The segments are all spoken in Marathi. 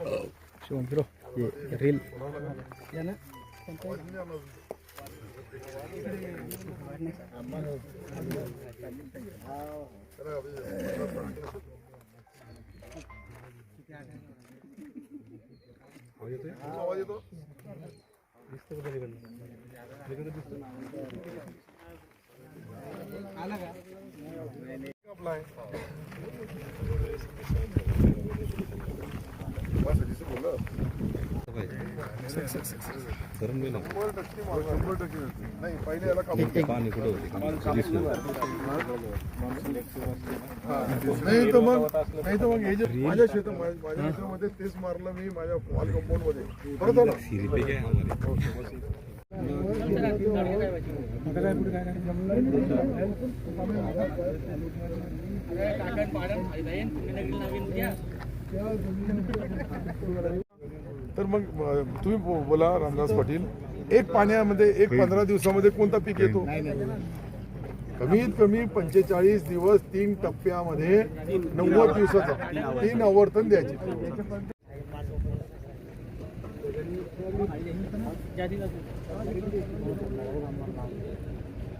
शिवम फिरो ये रील आवाज येतो आपला आहे करून मी नाही तर मग नाही तर मग हे जे माझ्या शेता माझ्या शेतामध्ये तेच मारलं मी माझ्या वॉल कंपाऊंड मध्ये परत आलं नवीन तर मग तुम्ही बोला रामदास पाटील. एक पाण्यामध्ये एक पंधरा दिवसामध्ये कोणता पीक येतो? कमीत कमी पंचेचाळीस दिवस तीन टप्प्यामध्ये नव्वद दिवसाचा तीन आवर्तन द्यायचे.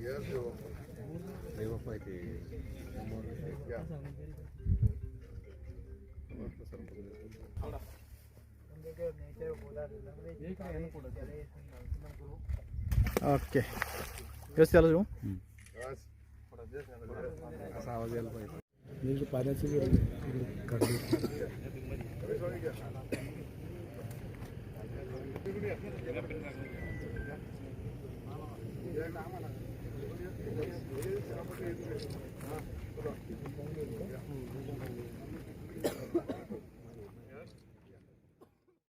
Yes, देवा. या. ओके व्यवस्थित झालं शिवम बस. असा आवाज यायला पाहिजे पाण्याची आम्हाला